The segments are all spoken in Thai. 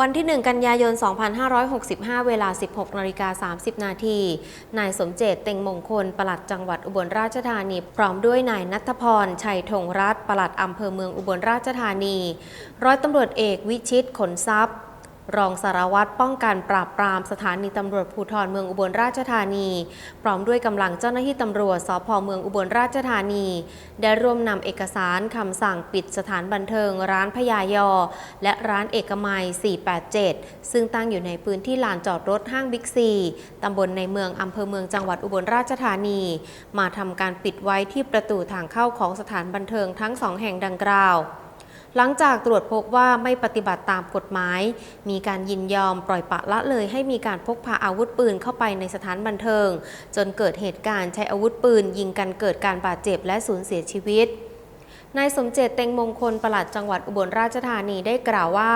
วันที่ 1 กันยายน 2565 เวลา 16นาฬิกา30 นาที นายสมเจตเต็งมงคล ปลัดจังหวัดอุบลราชธานี พร้อมด้วยนายนัทพร ชัยธงรัตน์ปลัดอำเภอเมืองอุบลราชธานี ร้อยตำรวจเอกวิชิตขนทรัพย์ รองสารวัตรป้องกันปราบปรามสถานีตำรวจภูธรเมืองอุบลราชธานี พร้อมด้วยกำลังเจ้าหน้าที่ตำรวจสพเมืองอุบลราชธานี ได้ร่วมนำเอกสารคำสั่งปิดสถานบันเทิง ร้านพญายอ และร้านเอกมัย 487 ซึ่งตั้งอยู่ในพื้นที่ลานจอดรถห้างบิ๊กซีตำบลในเมืองอำเภอเมืองจังหวัดอุบลราชธานี มาทำการปิดไว้ที่ประตูทางเข้าของสถานบันเทิงทั้งสองแห่งดังกล่าว หลังจากตรวจพบว่าไม่ปฏิบัติตามกฎหมาย มีการยินยอมปล่อยปะละเลยให้มีการพกพาอาวุธปืนเข้าไปในสถานบันเทิง จนเกิดเหตุการณ์ใช้อาวุธปืนยิงกันเกิดการบาดเจ็บและสูญเสียชีวิต นายสมเจตเต็งมงคลปลัดจังหวัดอุบลราชธานีได้กล่าวว่า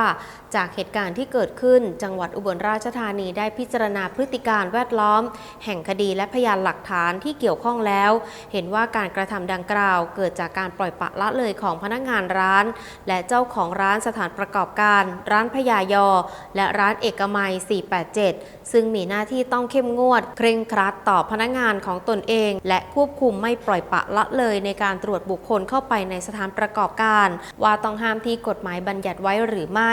จากเหตุการณ์ที่เกิดขึ้น จังหวัดอุบลราชธานีได้พิจารณาพฤติการแวดล้อม แห่งคดีและพยานหลักฐานที่เกี่ยวข้องแล้ว เห็นว่าการกระทำดังกล่าว เกิดจากการปล่อยปะละเลยของพนักงานร้าน และเจ้าของร้านสถานประกอบการ ร้านพญายอ และร้านเอกมัย 487 ซึ่งมีหน้าที่ต้องเข้มงวด เคร่งครัดต่อพนักงานของตนเอง และควบคุมไม่ปล่อยปะละเลยในการตรวจบุคคลเข้าไปในสถานประกอบการ ว่าต้องห้ามที่กฎหมายบัญญัติไว้หรือไม่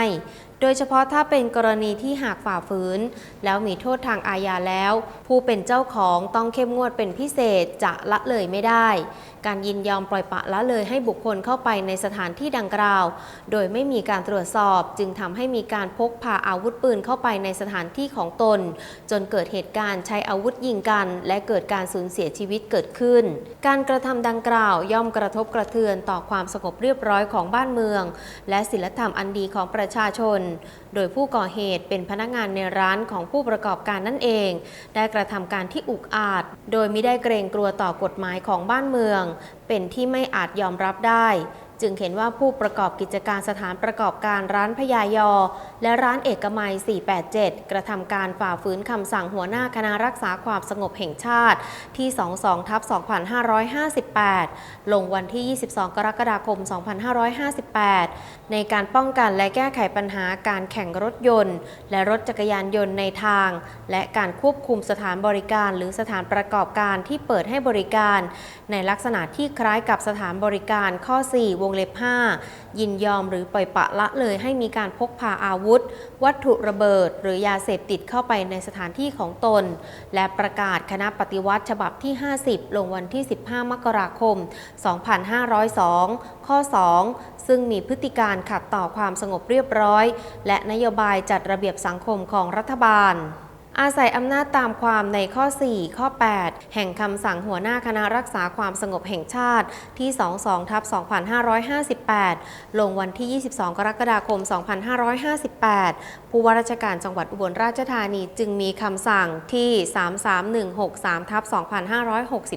โดยเฉพาะถ้าเป็นกรณีที่หากฝ่าฝืน แล้วมีโทษทางอาญาแล้ว ผู้เป็นเจ้าของต้องเข้มงวดเป็นพิเศษจะละเลยไม่ได้ การยินยอมปล่อยปละละเลยให้บุคคลเข้าไปในสถานที่ดังกล่าว โดยไม่มีการตรวจสอบ จึงทำให้มีการพกพาอาวุธปืนเข้าไปในสถานที่ของตน จนเกิดเหตุการณ์ใช้อาวุธยิงกัน และเกิดการสูญเสียชีวิตเกิดขึ้น การกระทำดังกล่าวย่อมกระทบกระเทือนต่อความสงบเรียบร้อยของบ้านเมือง และศีลธรรมอันดีของประชาชนโดยผู้ก่อเหตุเป็นพนักงานในร้านของผู้ประกอบการนั่นเอง ได้กระทำการที่อุกอาจ โดยไม่ได้เกรงกลัวต่อกฎหมายของบ้านเมือง เป็นที่ไม่อาจยอมรับได้ จึงเห็นว่าผู้ประกอบกิจการสถานประกอบการร้านพญายอ และร้านเอกมัย 487 กระทำการฝ่าฝืนคำสั่งหัวหน้าคณะรักษาความสงบแห่งชาติที่ 22ทับ2558 ลงวันที่ 22 กรกฎาคม 2558 ในการป้องกันและแก้ไขปัญหาการแข่งรถยนต์ และรถจักรยานยนต์ในทาง และการควบคุมสถานบริการ หรือสถานประกอบการที่เปิดให้บริการ ในลักษณะที่คล้ายกับสถานบริการข้อ 4 วงเล็บ 5 ยินยอมหรือปล่อยปะละเลยให้มีการพกพาอาวุธ วัตถุระเบิด หรือยาเสพติดเข้าไปในสถานที่ของตน และประกาศคณะปฏิวัติฉบับที่ 50 ลงวันที่ 15 มกราคม 2502 ข้อ 2 ซึ่งมีพฤติการขัดต่อความสงบเรียบร้อย และนโยบายจัดระเบียบสังคมของรัฐบาล อาศัยอำนาจตามความในข้อ 4 ข้อ 8 แห่งคำสั่งหัวหน้าคณะรักษาความสงบแห่งชาติที่ 22ทับ2558 ลงวันที่ 22 กรกฎาคม 2558 ผู้ว่าราชการจังหวัดอุบลราชธานีจึงมีคำสั่งที่ 33163ทับ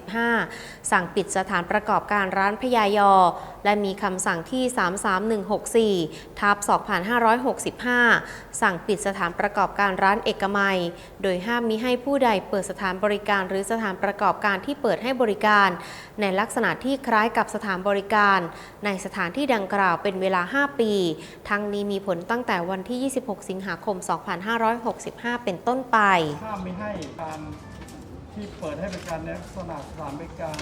2565 สั่งปิดสถานประกอบการร้านพญายอ และมีคำสั่งที่ 33164ทับ2565 สั่งปิดสถานประกอบการร้านเอกมัยโดยห้ามมิให้ผู้ใดเปิดสถานบริการหรือสถานประกอบการที่เปิดให้บริการ ในลักษณะที่คล้ายกับสถานบริการ ในสถานที่ดังกล่าวเป็นเวลา 5 ปี ทั้งนี้มีผลตั้งแต่วันที่ 26 สิงหาคม 2565 เป็นต้นไป ห้ามไม่ให้การที่เปิดให้บริการในลักษณะสถานบริการ